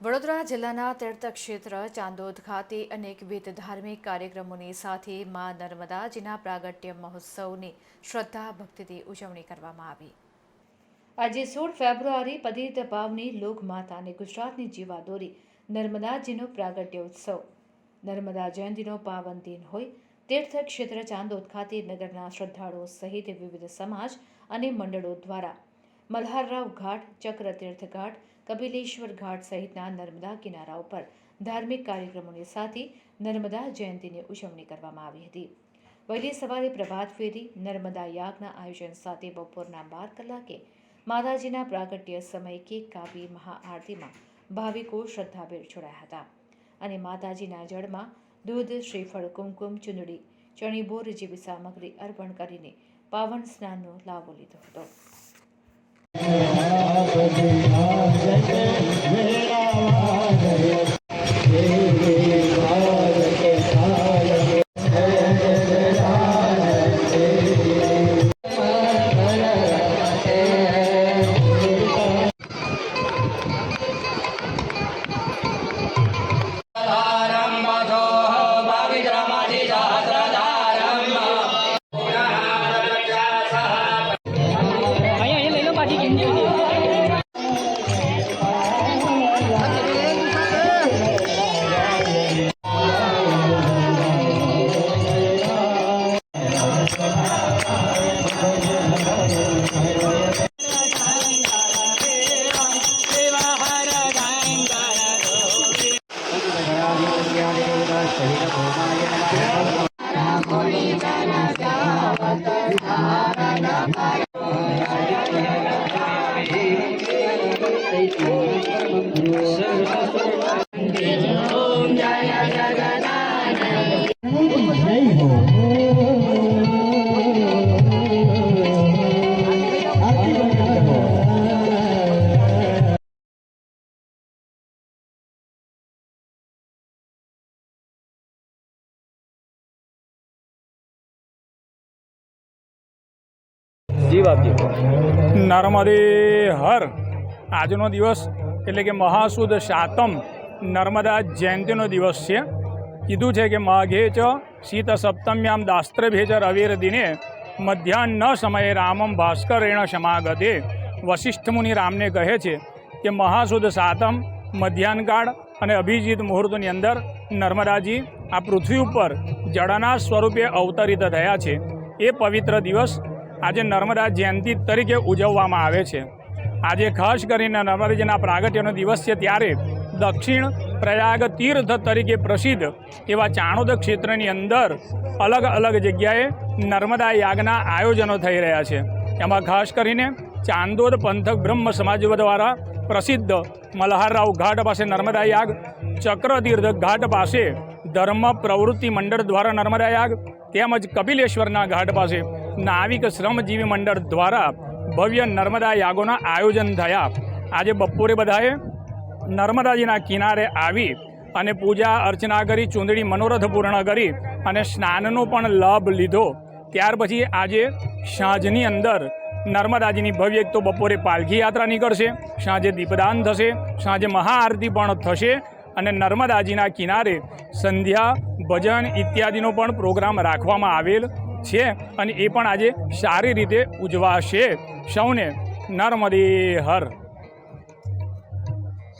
વડોદરા જિલ્લાના તીર્થ ક્ષેત્ર, ચાંદોદ ખાતે અનેકવિધ ધાર્મિક કાર્યક્રમોની સાથે મા નર્મદાજીના પ્રાગટ્ય મહોત્સવની શ્રદ્ધા ભક્તિથી ઉજવણી કરવામાં આવી. આજે સોળ ફેબ્રુઆરી પતિત ભાવની લોકમાતા અને ગુજરાતની જીવાદોરી નર્મદાજીનો પ્રાગટ્ય ઉત્સવ. નર્મદા જયંતિનો પાવન દિન હોય, તીર્થ ક્ષેત્ર ચાંદોદ ખાતે નગરના શ્રદ્ધાળુઓ સહિત વિવિધ સમાજ અને મંડળો દ્વારા. મલ્હારરાવ ઘાટ, ચક્રતીર્થ ઘાટ, કપિલેશ્વર ઘાટ સહિતના નર્મદા કિનારા ઉપર ધાર્મિક કાર્યક્રમોની સાથે નર્મદા જયંતિની ઉજવણી કરવામાં આવી હતી. વહેલી સવારે પ્રભાત ફેરી, નર્મદા યાગના આયોજન સાથે બપોરના બાર કલાકે માતાજીના પ્રાગટ્ય સમયે કેક કાપી મહાઆરતીમાં ભાવિકો શ્રદ્ધાભેર જોડાયા હતા. અને માતાજીના જળમાં દૂધ, શ્રીફળ, કુમકુમ, ચુંદડી, ચણીબોર જેવી સામગ્રી અર્પણ કરીને પાવન સ્નાનનો લાભો લીધો હતો. Hey, ho. જી બાપજી નર્મદે હર. આજનો દિવસ એટલે કે મહાસુદ સાતમ નર્મદા જયંતિનો દિવસ છે. કીધું છે કે માઘે ચ શીત સપ્તમ્યામ દાસ્ત્રભે ચ રવિર દિને મધ્યાહન સમયે રામમ ભાસ્કરેણ સમાગતે વશિષ્ઠ મુનિ રામને કહે છે કે મહાસુદ સાતમ મધ્યાહનકાળ અને અભિજીત મુહૂર્તની અંદર નર્મદાજી આ પૃથ્વી ઉપર જળના સ્વરૂપે અવતરિત થયા છે. એ પવિત્ર દિવસ આજે નર્મદા જયંતિ તરીકે ઉજવવામાં આવે છે. આજે ખાસ કરીને નર્મદાજીના પ્રાગટ્યનો દિવસ છે ત્યારે દક્ષિણ પ્રયાગ તીર્થ તરીકે પ્રસિદ્ધ એવા ચાણોદ ક્ષેત્રની અંદર અલગ અલગ જગ્યાએ નર્મદા યાગના આયોજનો થઈ રહ્યા છે. એમાં ખાસ કરીને ચાંદોદ પંથક બ્રહ્મ સમાજ દ્વારા પ્રસિદ્ધ મલ્હારરાવ ઘાટ પાસે નર્મદા યાગ, ચક્રતીર્થ ઘાટ પાસે ધર્મ પ્રવૃત્તિ મંડળ દ્વારા નર્મદા યાગ, તેમજ કપિલેશ્વરના ઘાટ પાસે નાવિક શ્રમજીવી મંડળ દ્વારા ભવ્ય નર્મદા યાગોના આયોજન થયા. આજે બપોરે બધાએ નર્મદાજીના કિનારે આવી અને પૂજા અર્ચના કરી, ચૂંદડી મનોરથ પૂર્ણ કરી અને સ્નાનનો પણ લાભ લીધો. ત્યાર પછી આજે સાંજની અંદર નર્મદાજીની ભવ્ય એક તો બપોરે પાલખી યાત્રા નીકળશે, સાંજે દીપદાન થશે, સાંજે મહાઆરતી પણ થશે અને નર્મદાજીના કિનારે સંધ્યા, ભજન ઇત્યાદિનો પણ પ્રોગ્રામ રાખવામાં આવેલ છે અને એ પણ આજે સારી રીતે ઉજવાશે. સૌને નર્મદે હર.